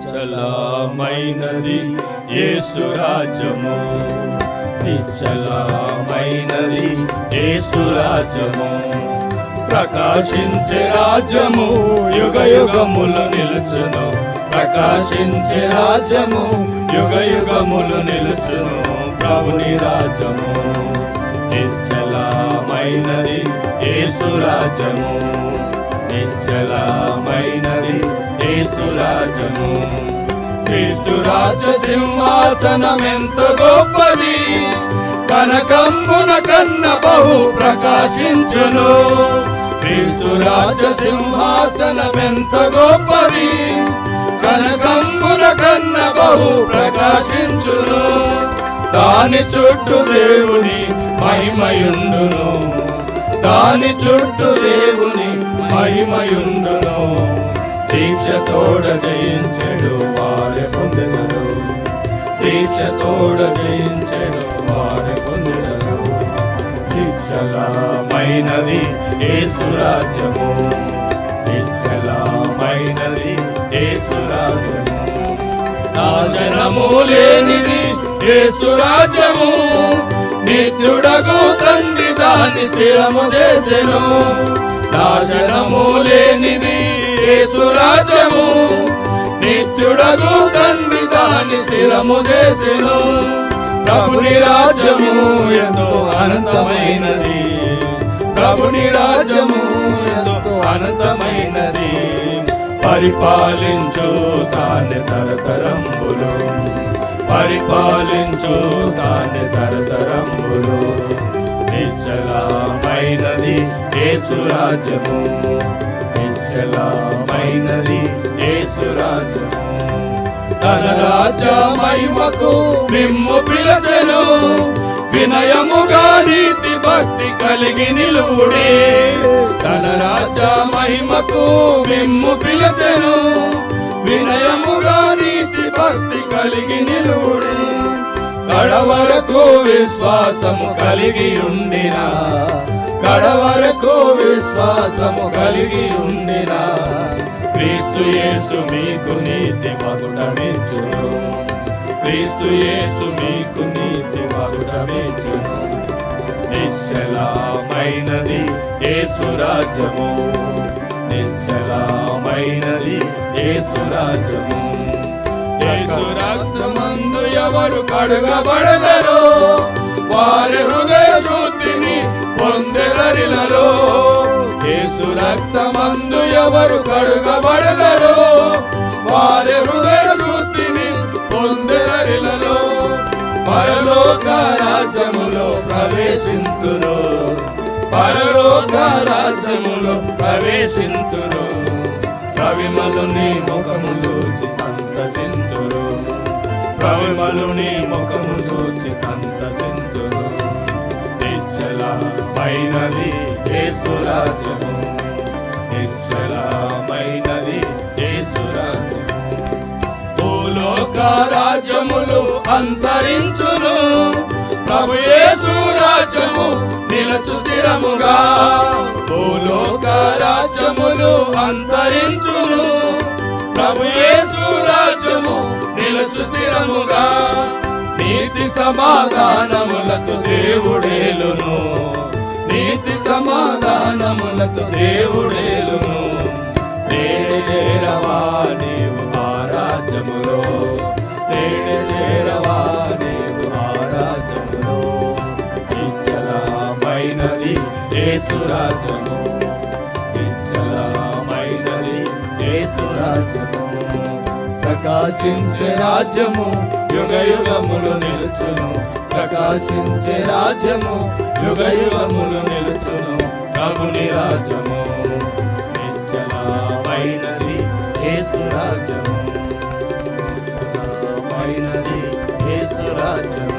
నిశ్చలమైనది యేసు రాజ్యము. నిశ్చలమైనది యేసు రాజ్యము. ప్రకాశించే రాజ్యము యుగ యుగములు నిలుచును. ప్రకాశించే రాజ్యము యుగ యుగములు నిలుచును. ప్రభుని రాజ్యము. నిశ్చలమైనది యేసు రాజ్యము. నిశ్చలమైనది రాజ్యము క్రీస్తు రాజ్య సింహాసనం గొప్పది. కనకమ్మున కన్న బహు ప్రకాశించును. క్రీస్తు రాజ సింహాసనమెంత గొప్పది. కనకమ్మున కన్న బహు ప్రకాశించును. దాని చుట్టూ దేవుని మహిమయుండును. దాని చుట్టూ దేవుని మహిమయుండును. దీక్ష తోడ జయించెడు వారి పొందినరు. దీక్ష తోడ జయించెడు వారి పొందినరు. నిశ్చలమైనది ఏ సురాజ్యము నిశ్చలమైనది ఏ సురాజ్యము నాశనము లేనిది ఏ సురాజ్యము నిత్యుడగు తండ్రి దాన్ని స్థిరము చేసెను. నాశనము లేనిది యేసురాజ్యము నిత్యుడగు తండ్రి దాని స్థిరము చేసెను. ప్రభుని రాజ్యము ఎంతో అనంతమైనది. ప్రభుని రాజ్యము ఎంతో అనంతమైనది. పరిపాలించు తాని తరతరంబులు. పరిపాలించు తాని తరతరంబులు. నిశ్చలమైనది యేసురాజ్యము నిశ్చలమైనది తన రాజ్య మహిమకు మిమ్ము పిలచెను. వినయముగా నీతి భక్తి కలిగి నిలువుడే. తన రాజ మహిమకు మిమ్ము పిలచెను. వినయముగా నీతి భక్తి కలిగి నిలువుడే. కడవరకు విశ్వాసము కలిగి ఉండిన కడవరకు విశ్వాసము కలిగి ఉండిన క్రీస్తు యేసు మీకు నీతి మగుటమిచ్చును క్రీస్తు యేసు మీకు నీతి మగుటమిచ్చును నిశ్చలమైనది యేసు రాజ్యము. నిశ్చలమైనది యేసు రాజ్యము. రక్తమందు ఎవరు కడుగబడదరో వారి హృదయ శుద్ధిని పొందెరరిలలో యేసు రక్తమందు ఎవరు కడుగబడదరో వారి హృదయ శుద్ధిని పొందెరరిలలో పరలోక రాజ్యములో ప్రవేశింతురు పరలోక రాజ్యములో ప్రవేశింతురు కవిమలుని ముఖము చూచి సంతసింతురు కవిమలుని ముఖము చూచి సంతసింతురు నిశ్చల పైనది యేసురాజ్యము నిశ్చలమైనది యేసురాజ్యము భూలోక రాజ్యములు అంతరించును. ప్రభు యేసు రాజ్యము నిలచు స్థిరముగా. భూలోక రాజ్యములు అంతరించును. ప్రభు యేసు రాజ్యము నిలచు స్థిరముగా. నీతి సమాధానములకు దేవుడేలును. నీతి సమాధానములకు దేవుడేలును. నేడు చేరవా నీవు ఆ రాజ్యములో. నేడు చేరవా యేసు నిశ్చలమైనది ప్రకాశించే రాజ్యము యుగ యుగములు నిలుచును. ప్రకాశించే రాజ్యము యుగ యుగములు నిలుచును. ప్రభుని రాజ్యము నిశ్చలమైనది యేసు రాజ్యము. నిశ్చలమైనది యేసు రాజ్యము.